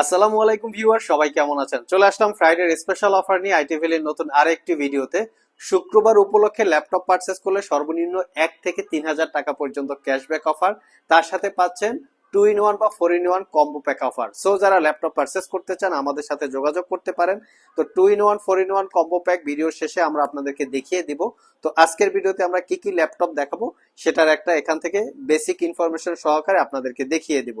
আসসালামু আলাইকুম ভিউয়ার সবাই কেমন আছেন? চলে আসলাম ফ্রাইডের স্পেশাল অফার নিয়ে আইটিভিলের নতুন আরেকটি ভিডিওতে শুক্রবার উপলক্ষে ল্যাপটপ পারচেস করলে সর্বনিম্ন এক থেকে তিন হাজার টাকা পর্যন্ত ক্যাশব্যাক অফার তার সাথে পাচ্ছেন টু ইন ওয়ান বা four in one combo pack offer so যারা ল্যাপটপ পারচেস করতে চান, আমাদের সাথে যোগাযোগ করতে পারেন। তো two in one four in one combo pack ভিডিওর শেষে আমরা আপনাদেরকে দেখিয়ে দিব। তো আজকের ভিডিওতে আমরা কি কি ল্যাপটপ দেখাবো, সেটার একটা এখান থেকে বেসিক ইনফরমেশন সহকারে আপনাদেরকে দেখিয়ে দিব।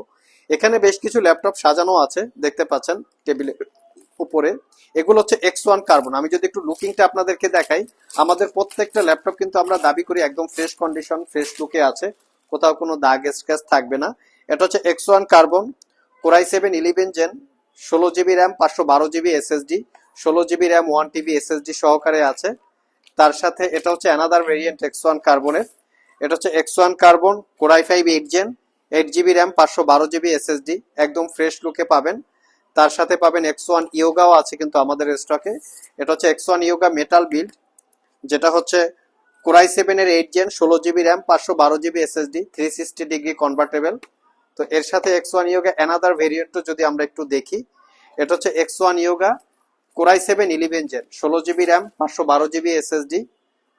এখানে বেশ কিছু ল্যাপটপ সাজানো আছে, দেখতে পাচ্ছেন টেবিলের উপরে। এগুলো হচ্ছে এক্স ওয়ান কার্বন আমি যদি একটু লুকিংটা আপনাদেরকে দেখাই, আমাদের প্রত্যেকটা ল্যাপটপ কিন্তু আমরা দাবি করি একদম ফ্রেশ কন্ডিশন ফ্রেশ লুকে আছে। কোথাও কোনো দাগ স্ক্র্যাচ থাকবে না। এটা হচ্ছে X one carbon core i seven eleven gen ষোলো জিবি র্যাম পাঁচশো বারো জিবি এসএসডি ষোলো GB RAM one TB SSD সহকারে আছে। তার সাথে এটা হচ্ছে অ্যানাদার ভেরিয়েন্ট এক্স ওয়ান কার্বনের এটা হচ্ছে X one carbon core i five eight gen eight GB RAM পাঁচশো বারো জিবি এসএসডি একদম ফ্রেশ লুকে পাবেন। তার সাথে পাবেন এক্স ওয়ান ইয়োগাও আছে কিন্তু আমাদের স্টকে এটা হচ্ছে X one yoga metal build যেটা হচ্ছে কোরাই সেভেনের এইট জেন ষোলো জিবি র্যাম পাঁচশো বারো GB SSD three sixty degree convertible তো এর সাথে এক্স ওয়ান ইয়োগা অ্যানাদার ভেরিয়েন্টও যদি আমরা একটু দেখি, এটা হচ্ছে X one yoga core i seven eleven gen ষোলো জিবি র্যাম পাঁচশো বারো জিবি এসএসডি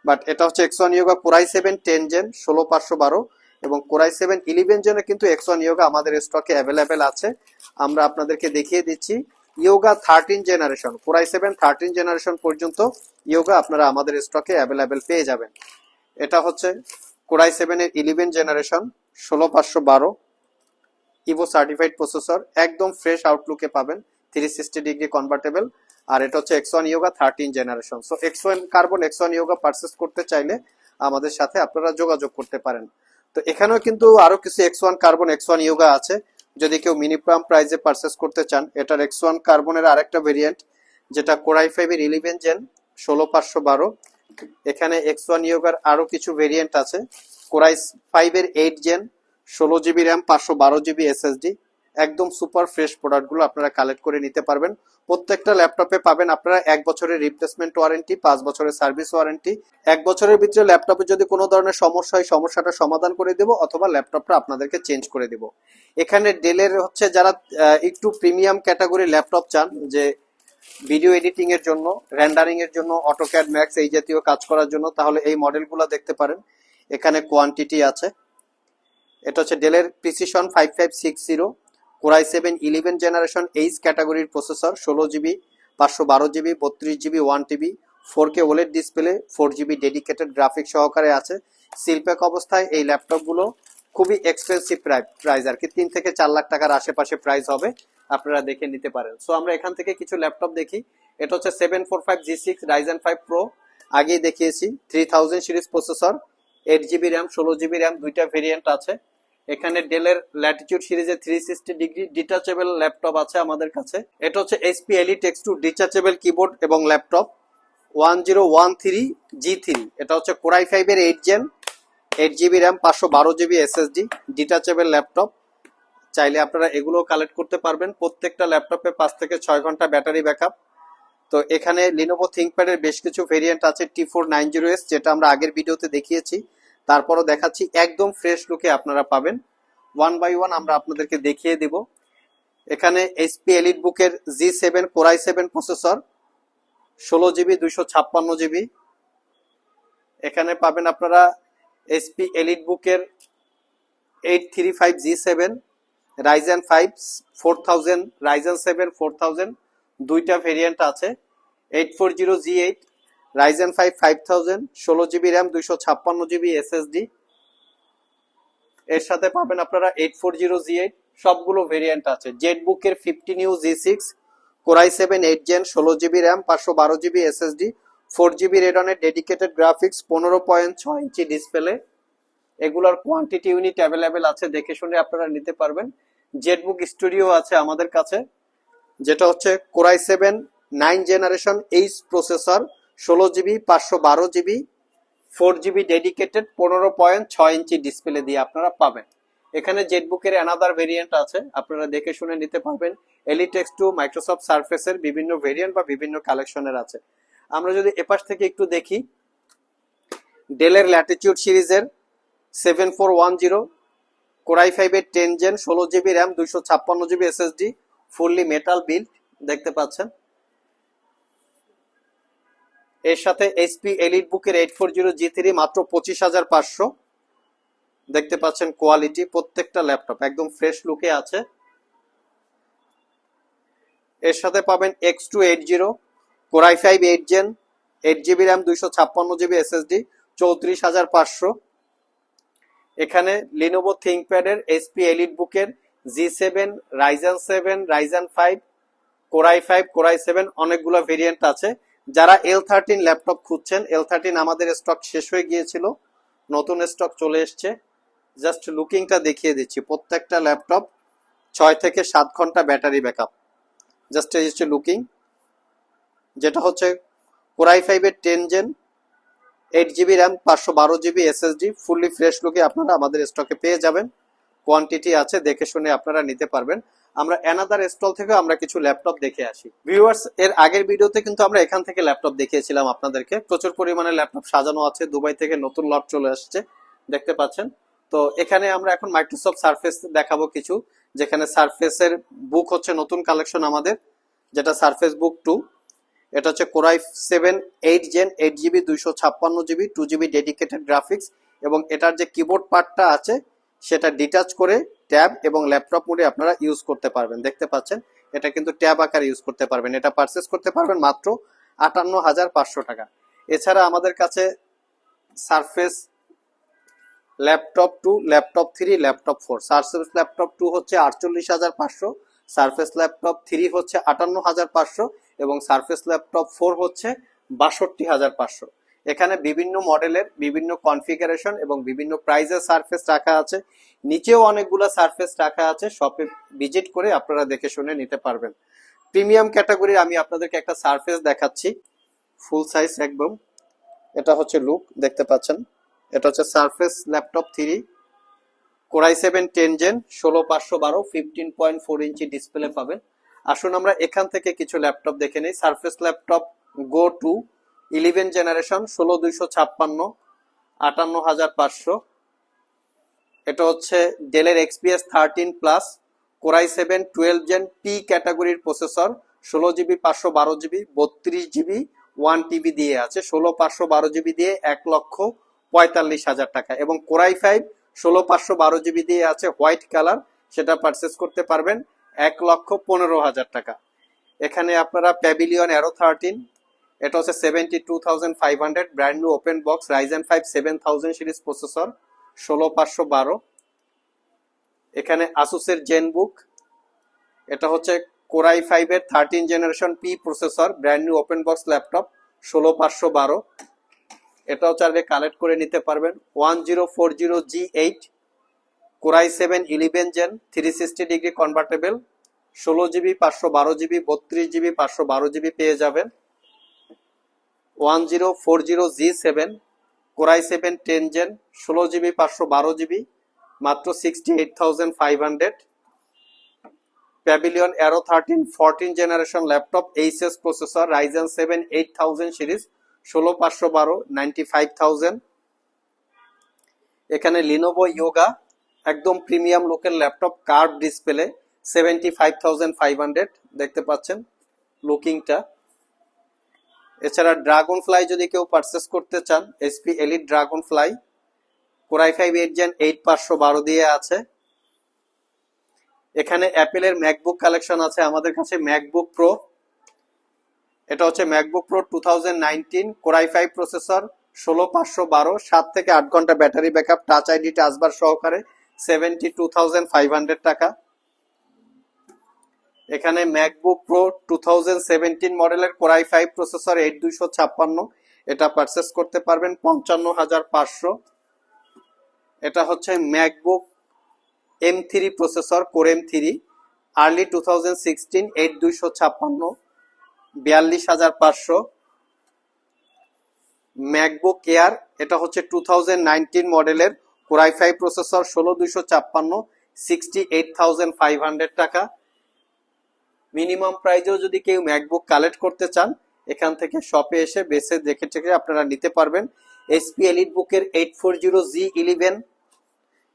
বাট এটা হচ্ছে X one yoga core i seven ten gen ষোলো পাঁচশো বারো, এবং কোরাই সেভেন ইলেভেন জেনে কিন্তু এক্স ওয়ান ইয়োগা আমাদের স্টকে অ্যাভেলেবেল আছে। আমরা আপনাদেরকে দেখিয়ে দিচ্ছি yoga thirteen generation core i seven thirteen generation পর্যন্ত ইয়োগা আপনারা আমাদের স্টকে অ্যাভেলেবেল পেয়ে যাবেন। এটা হচ্ছে কোরাই সেভেনের ইলেভেন জেনারেশন ষোলো পাঁচশো বারো ইভো সার্টিফাইড প্রসেসর একদম ফ্রেশ আউটলুকে পাবেন থ্রি সিক্সটি ডিগ্রি কনভার্টেবল আর এটা হচ্ছে X one yoga thirteen generation so X one carbon X one yoga purchase করতে চাইলে আমাদের সাথে আপনারা যোগাযোগ করতে পারেন। তো এখানেও কিন্তু আরও কিছু X one carbon X one yoga আছে। যদি কেউ মিনিমাম প্রাইসে পারচেস করতে চান, এটার এক্স ওয়ান কার্বনের আরেকটা ভেরিয়েন্ট যেটা কোরাই ফাইভের ইলেভেন জেন ষোলো পাঁচশো বারো। এখানে এক্স ওয়ান ইয়োগার আরও কিছু ভেরিয়েন্ট আছে। কোরাই ফাইভের এইট জেন ষোলো জিবি র্যাম পাঁচশো বারো জিবি এসএসডি একদম সুপার ফ্রেশ প্রোডাক্টগুলো আপনারা কালেক্ট করে নিতে পারবেন। প্রত্যেকটা ল্যাপটপে পাবেন আপনারা এক বছরের রিপ্লেসমেন্ট ওয়ারেন্টি পাঁচ বছরের সার্ভিস ওয়ারেন্টি এক বছরের ভিতরে ল্যাপটপে যদি কোনো ধরনের সমস্যা হয়, সমস্যাটা সমাধান করে দেবো অথবা ল্যাপটপটা আপনাদেরকে চেঞ্জ করে দেবো। এখানে ডেলের হচ্ছে যারা একটু প্রিমিয়াম ক্যাটাগরি ল্যাপটপ চান, যে ভিডিও এডিটিং এর জন্য রেন্ডারিং এর জন্য অটোক্যাড ম্যাক্স এই জাতীয় কাজ করার জন্য, তাহলে এই মডেলগুলো দেখতে পারেন। এখানে কোয়ান্টিটি আছে। এটা হচ্ছে ডেলের precision five five six zero core i seven eleven generation H ক্যাটাগরির প্রসেসর ষোলো জিবি পাঁচশো বারো জিবি বত্রিশ GB one TB four K OLED display four GB dedicated graphic সহকারে আছে। সিলপ্যাক অবস্থায় এই ল্যাপটপগুলো খুবই এক্সপেন্সিভ প্রাইস আর কি তিন থেকে চার লাখ টাকার আশেপাশে প্রাইস হবে, আপনারা দেখে নিতে পারেন। সো আমরা এখান থেকে কিছু ল্যাপটপ দেখি। এটা হচ্ছে seven four five G six Ryzen five pro আগেই দেখিয়েছি three thousand series processor eight GB RAM ষোলো জিবি র্যাম দুইটা ভেরিয়েন্ট আছে। এখানে ডেলের ল্যাটিটিউড সিরিজের three sixty degree detachable laptop আছে আমাদের কাছে। এটা হচ্ছে HP elite X two detachable keyboard এবং laptop one zero one three G three এটা হচ্ছে কোরাই ফাইভের eight gen eight GB RAM পাঁচশো বারো জিবি এসএসডি ডিটাচেবল ল্যাপটপ চাইলে আপনারা এগুলো কালেক্ট করতে পারবেন। প্রত্যেকটা ল্যাপটপে পাঁচ থেকে ছয় ঘণ্টা ব্যাটারি ব্যাকআপ তো এখানে লিনোভো থিঙ্কপ্যাডের বেশ কিছু ভেরিয়েন্ট আছে T four nine zero S যেটা আমরা আগের ভিডিওতে দেখিয়েছি। তারপরও দেখাচ্ছি, একদম ফ্রেশ লুকে আপনারা পাবেন। ওয়ান বাই ওয়ান আমরা আপনাদেরকে দেখিয়ে দিব। এখানে এইচপি এলিট বুকের G seven core i seven processor ষোলো জিবি দুইশো ছাপ্পান্ন জিবি এখানে পাবেন আপনারা এইচপি এলিট বুকের eight three five G seven Ryzen five four thousand Ryzen seven four thousand দুইটা ভেরিয়েন্ট আছে। Eight four zero G eight Ryzen five five thousand ষোলো জিবি র্যাম দুইশো ছাপ্পান্ন জিবি এসএসডি এর সাথে পাবেন আপনারা eight four zero G eight সবগুলো ভেরিয়েন্ট আছে। জেড বুকের fifteen U G six core i seven eight gen ষোলো জিবি র্যাম পাঁচশো বারো জিবি এসএসডি ফোর জিবি রেডনের ডেডিকেটেড গ্রাফিক্স পনেরো পয়েন্ট ছয় ইঞ্চি ডিসপ্লে এগুলোর কোয়ান্টিটি ইউনিট অ্যাভেলেবেল আছে, দেখে শুনে আপনারা নিতে পারবেন। জেটবুক স্টুডিও আছে আমাদের কাছে, যেটা হচ্ছে core i seven nine generation H processor ষোলো জিবি পাঁচশো বারো জিবি ফোর জিবি ডেডিকেটেড পনেরো পয়েন্ট ছয় ইঞ্চি ডিসপ্লে দিয়ে আপনারা পাবেন। এখানে জেটবুকের অ্যানাদার ভেরিয়েন্ট আছে, আপনারা দেখে শুনে নিতে পারবেন। এলিটেক্স টু মাইক্রোসফট সার্ফেসের বিভিন্ন ভেরিয়েন্ট বা বিভিন্ন কালেকশনের আছে। আমরা যদি এপাশ থেকে একটু দেখি ডেলের ল্যাটিটিউড সিরিজের seven four one zero core i ফাইভের টেন জেন ষোলো জিবি র্যাম দুইশো ছাপ্পান্ন GB SSD fully metal build দেখতে পাচ্ছেন। এর সাথে এইচপি এলিট বুকের eight four zero G three মাত্র পঁচিশ হাজার পাঁচশো। দেখতে পাচ্ছেন কোয়ালিটি প্রত্যেকটা ল্যাপটপ একদম ফ্রেশ লুকে আছে। এর সাথে পাবেন X two eight zero core i five eight gen eight GB RAM দুইশো ছাপ্পান্ন জিবি এসএসডি চৌত্রিশ হাজার পাঁচশো। এখানে লিনোভো থিঙ্কপ্যাডের এসপি এলিট বুকের G seven Ryzen seven Ryzen five core i five core i seven অনেকগুলো ভেরিয়েন্ট আছে। যারা এল থার্টিন ল্যাপটপ খুঁজছেন এল থার্টিন আমাদের স্টক শেষ হয়ে গিয়েছিল, নতুন স্টক চলে এসছে। জাস্ট লুকিংটা দেখিয়ে দিচ্ছি, প্রত্যেকটা ল্যাপটপ ছয় থেকে সাত ঘণ্টা ব্যাটারি ব্যাকআপ জাস্ট এই হচ্ছে লুকিং যেটা হচ্ছে কোরাই ফাইভের ten gen eight GB RAM পাঁচশো বারো জিবি এসএসডি ফুললি ফ্রেশ লুকে আপনারা আমাদের স্টকে পেয়ে যাবেন। কোয়ান্টিটি আছে, দেখে শুনে আপনারা নিতে পারবেন। আমরা অ্যানাদার স্টল থেকে আমরা কিছু ল্যাপটপ দেখে আসি। ভিউয়ার্স এর আগের ভিডিওতে কিন্তু আমরা এখান থেকে ল্যাপটপ দেখিয়েছিলাম আপনাদেরকে। প্রচুর পরিমাণে ল্যাপটপ সাজানো আছে। দুবাই থেকে নতুন লট চলে আসছে। দেখতে পাচ্ছেন? তো এখানে আমরা এখন মাইক্রোসফট সার্ফেস দেখাবো কিছু, যেখানে সার্ফেসের বুক হচ্ছে নতুন কালেকশন আমাদের, যেটা সার্ফেস বুক টু এটা হচ্ছে core i seven eight gen eight GB দুইশো ছাপ্পান্ন GB two GB dedicated graphics এবং এটার যে কিবোর্ড পার্টটা আছে, সেটা ডিটাচ করে ট্যাব এবং ল্যাপটপ মোডে আপনারা ইউজ করতে পারবেন। দেখতে পাচ্ছেন? এটা কিন্তু ট্যাব আকারে ইউজ করতে পারবেন। এটা পারচেস করতে পারবেন মাত্র আটান্ন হাজার পাঁচশো টাকা। এছাড়া আমাদের কাছে Surface laptop two laptop three laptop four Surface laptop two হচ্ছে আটচল্লিশ হাজার পাঁচশো সারফেস ল্যাপটপ থ্রি হচ্ছে আটান্ন হাজার পাঁচশো এবং সারফেস ল্যাপটপ ফোর হচ্ছে বাষট্টি হাজার পাঁচশো। এখানে বিভিন্ন মডেলের, বিভিন্ন কনফিগারেশন এবং বিভিন্ন প্রাইজের সারফেস রাখা আছে। নিচেও অনেকগুলো সারফেস রাখা আছে। শপে ভিজিট করে আপনারা দেখে শুনে নিতে পারবেন। প্রিমিয়াম ক্যাটাগরির আমি আপনাদেরকে একটা সারফেস দেখাচ্ছি। ফুল সাইজ একদম। এটা হচ্ছে লুক দেখতে পাচ্ছেন। এটা হচ্ছে Surface laptop three core i seven ten gen ষোলো পাঁচশো বারো ফিফটিন পয়েন্ট ফোর ইঞ্চি ডিসপ্লে পাবেন। আসুন আমরা এখান থেকে কিছু ল্যাপটপ দেখে নিই। Surface laptop go two eleven generation, ষোলো, দুইশো ছাপ্পান্ন, আটান্ন হাজার পাঁচশো। এটা হচ্ছে ডেলের XPS thirteen plus core i seven twelve gen P ক্যাটাগরির প্রসেসর ষোলো জিবি পাঁচশো বারো জিবি বত্রিশ জিবি ওয়ান টিবি দিয়ে আছে। ষোলো, পাঁচশো বারো জিবি দিয়ে এক লক্ষ পঁয়তাল্লিশ হাজার টাকা। এবং কোরাই ফাইভ ষোলো, পাঁচশো বারো জিবি দিয়ে আছে হোয়াইট কালার। সেটা পারচেস করতে পারবেন এক লক্ষ পনেরো হাজার টাকা। এখানে আপনারা প্যাভিলিয়ন অ্যারো থার্টিন এটা হচ্ছে seventy two thousand five hundred brand new open box Ryzen five seven thousand series processor ষোলো পাঁচশো বারো। এখানে আসুসের জেন বুক এটা হচ্ছে কোরাই ফাইভের thirteen generation P processor brand new open box laptop ষোলো পাঁচশো বারো। এটাও চাইলে কালেক্ট করে নিতে পারবেন। One zero four zero G eight core i seven eleven gen three sixty degree convertible ষোলো জিবি পাঁচশো বারো জিবি, বত্রিশ জিবি পাঁচশো বারো জিবি পেয়ে যাবেন। One zero four zero G seven core i seven ten gen ষোলো জিবি, পাঁচশো বারো জিবি, মাত্র sixty eight thousand five hundred Pavilion Aero thirteen fourteen generation laptop H HS processor Ryzen seven eight thousand series ষোলো, পাঁচশো বারো ninety five thousand এখানে Lenovo yoga একদম premium লোকের laptop curve display seventy five thousand five hundred দেখতে পাচ্ছেন লুকিংটা এছাড়া dragon fly যদি কেউ পারচেস করতে চান SP Elite Dragonfly core i five eight gen eight পাঁচশো বারো দিয়ে আছে। এখানে অ্যাপেলের ম্যাকবুক কালেকশন আছে, আমাদের কাছে ম্যাকবুক প্রো এটা হচ্ছে MacBook Pro two thousand nineteen core i five processor ষোলো পাঁচশো বারো, সাত থেকে আট ঘণ্টা battery backup touch ID touch bar সহকারে seventy two thousand five hundred টাকা। এখানে ম্যাকবুক প্রো টু মডেলের core i five processor eight দুইশো ছাপ্পান্ন এটা পারচেস করতে পারবেন পঞ্চান্ন হাজার পাঁচশো। এটা হচ্ছে MacBook M three processor core M three early two thousand sixteen eight দুইশো ছাপ্পান্ন বিয়াল্লিশ হাজার পাঁচশো। ম্যাকবুক এয়ার এটা হচ্ছে টু থাউজেন্ড নাইনটিন মডেলের কোরাই ফাইভ প্রসেসর ষোলো দুইশো ছাপ্পান্ন sixty eight thousand five hundred টাকা। মিনিমাম প্রাইজেও যদি কেউ ম্যাকবুক কালেক্ট করতে চান, এখান থেকে শপে এসে বেসে দেখে টেখে আপনারা নিতে পারবেন। এসপি এলিট বুকের eight four zero G eleven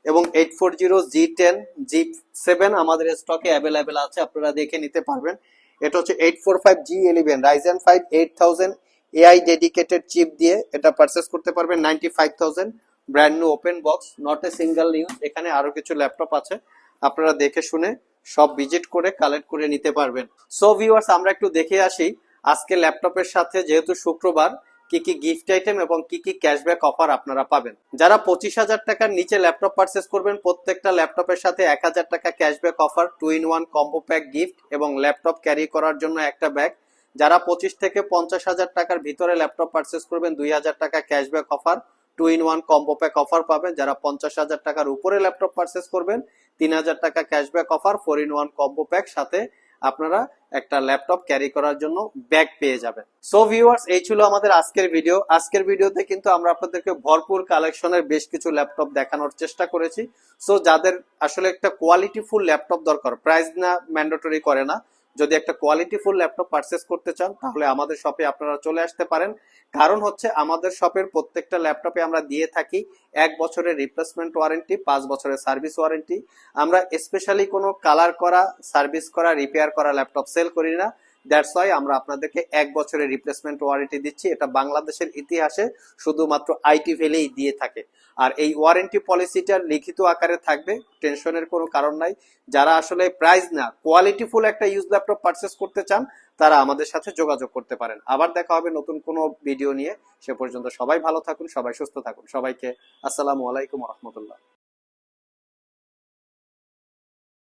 এবং eight four zero G ten G seven আমাদের স্টকে অ্যাভেলেবেল আছে, আপনারা দেখে নিতে পারবেন। এটা হচ্ছে eight four five G eleven Ryzen five eight thousand AI dedicated chip দিয়ে এটা পারচেস করতে পারবেন ninety five thousand brand new open box not a single news এখানে আরও কিছু ল্যাপটপ আছে, আপনারা দেখে শুনে সব ভিজিট করে কালেক্ট করে নিতে পারবেন। সো ভিউয়ার্স আমরা একটু দেখে আসি আজকে ল্যাপটপের সাথে যেহেতু শুক্রবার, কি কি গিফট আইটেম এবং কি কি ক্যাশব্যাক অফার আপনারা পাবেন। যারা পঁচিশ হাজার টাকার নিচে ল্যাপটপ পারচেস করবেন, প্রত্যেকটা ল্যাপটপের সাথে এক হাজার টাকা cashback offer two in one combo pack gift এবং ল্যাপটপ ক্যারি করার জন্য একটা ব্যাগ যারা পঁচিশ থেকে পঞ্চাশ হাজার টাকার ভিতরে ল্যাপটপ পারচেস করবেন, দুই হাজার টাকা cashback offer two in one combo pack offer পাবেন। যারা পঞ্চাশ হাজার টাকার উপরে ল্যাপটপ পারচেস করবেন, তিন হাজার টাকা cashback offer four in one combo pack সাথে আপনারা একটা ল্যাপটপ ক্যারি করার জন্য ব্যাগ পেয়ে যাবেন। সো ভিউয়ার্স এই ছিল আমাদের আজকের ভিডিও আজকের ভিডিওতে কিন্তু আমরা আপনাদেরকে ভরপুর কালেকশনের বেশ কিছু ল্যাপটপ দেখানোর চেষ্টা করেছি। সো যাদের আসলে একটা কোয়ালিটি ফুল ল্যাপটপ দরকার প্রাইস না ম্যান্ডেটরি করে না যদি একটা কোয়ালিটি ফুল ল্যাপটপ পারচেস করতে চান তাহলে আমাদের শপে আপনারা চলে আসতে পারেন। কারণ হচ্ছে আমাদের শপের প্রত্যেকটা ল্যাপটপে আমরা দিয়ে থাকি এক বছরের রিপ্লেসমেন্ট ওয়ারেন্টি পাঁচ বছরের সার্ভিস ওয়ারেন্টি আমরা স্পেশালি কোনো কালার করা সার্ভিস করা রিপেয়ার করা ল্যাপটপ সেল করি না। দ্যাটস ওয়াই আমরা আপনাদেরকে এক বছরের রিপ্লেসমেন্ট ওয়ারেন্টি দিচ্ছি। এটা বাংলাদেশের ইতিহাসে শুধুমাত্র আইটি ভ্যালেই দিয়ে থাকে। আর এই ওয়ারেন্টি পলিসিটার লিখিত আকারে থাকবে, টেনশনের কোনো কারণ নাই। যারা আসলে প্রাইস না কোয়ালিটিফুল একটা ইউজ ল্যাপটপ পারচেস করতে চান, তারা আমাদের সাথে যোগাযোগ করতে পারেন। আবার দেখা হবে নতুন কোনো ভিডিও নিয়ে। সে পর্যন্ত সবাই ভালো থাকুন, সবাই সুস্থ থাকুন। সবাইকে আসসালামু আলাইকুম রহমতুল্লাহ।